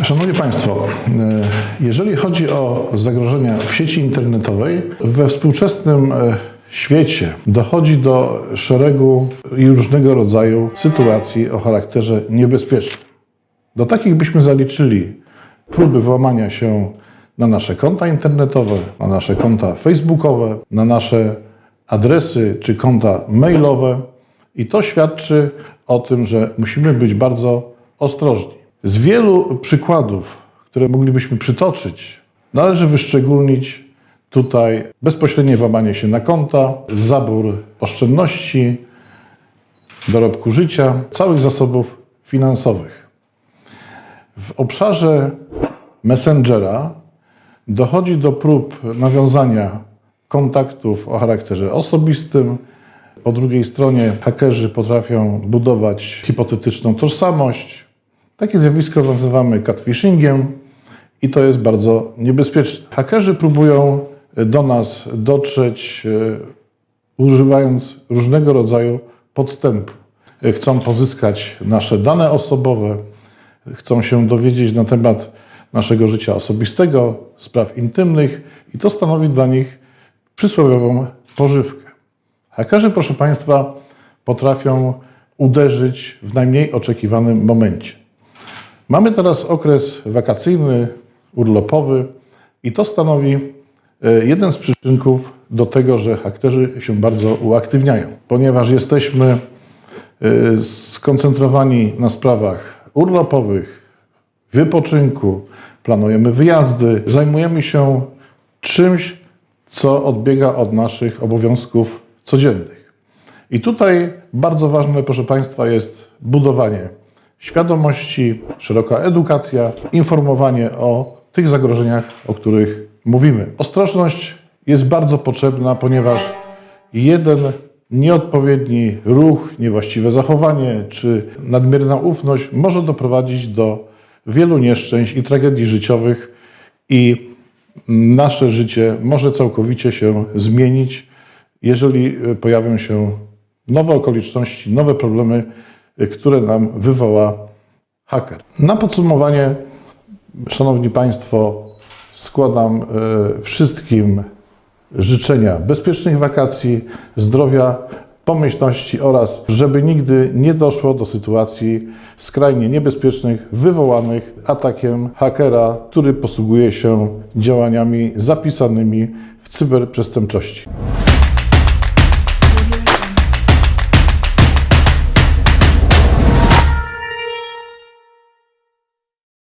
Szanowni Państwo, e, jeżeli chodzi o zagrożenia w sieci internetowej, we współczesnym e, świecie dochodzi do szeregu i różnego rodzaju sytuacji o charakterze niebezpiecznym. Do takich byśmy zaliczyli próby włamania się na nasze konta internetowe, na nasze konta facebookowe, na nasze adresy czy konta mailowe i to świadczy o tym, że musimy być bardzo ostrożni. Z wielu przykładów, które moglibyśmy przytoczyć, należy wyszczególnić tutaj bezpośrednie włamanie się na konta, zabór oszczędności, dorobku życia, całych zasobów finansowych. W obszarze Messengera dochodzi do prób nawiązania kontaktów o charakterze osobistym. Po drugiej stronie hakerzy potrafią budować hipotetyczną tożsamość. Takie zjawisko nazywamy catfishingiem i to jest bardzo niebezpieczne. Hakerzy próbują do nas dotrzeć e, używając różnego rodzaju podstępu. E, Chcą pozyskać nasze dane osobowe, chcą się dowiedzieć na temat naszego życia osobistego, spraw intymnych i to stanowi dla nich przysłowiową pożywkę. Hakerzy, proszę Państwa, potrafią uderzyć w najmniej oczekiwanym momencie. Mamy teraz okres wakacyjny, urlopowy i to stanowi e, jeden z przyczynków do tego, że hakerzy się bardzo uaktywniają, ponieważ jesteśmy e, skoncentrowani na sprawach urlopowych, wypoczynku, planujemy wyjazdy, zajmujemy się czymś, co odbiega od naszych obowiązków codziennych. I tutaj bardzo ważne, proszę Państwa, jest budowanie świadomości, szeroka edukacja, informowanie o tych zagrożeniach, o których mówimy. Ostrożność jest bardzo potrzebna, ponieważ jeden nieodpowiedni ruch, niewłaściwe zachowanie czy nadmierna ufność może doprowadzić do wielu nieszczęść i tragedii życiowych i nasze życie może całkowicie się zmienić, jeżeli pojawią się nowe okoliczności, nowe problemy, które nam wywoła haker. Na podsumowanie, Szanowni Państwo, składam e, wszystkim życzenia bezpiecznych wakacji, zdrowia, pomyślności oraz żeby nigdy nie doszło do sytuacji skrajnie niebezpiecznych wywołanych atakiem hakera, który posługuje się działaniami zapisanymi w cyberprzestępczości.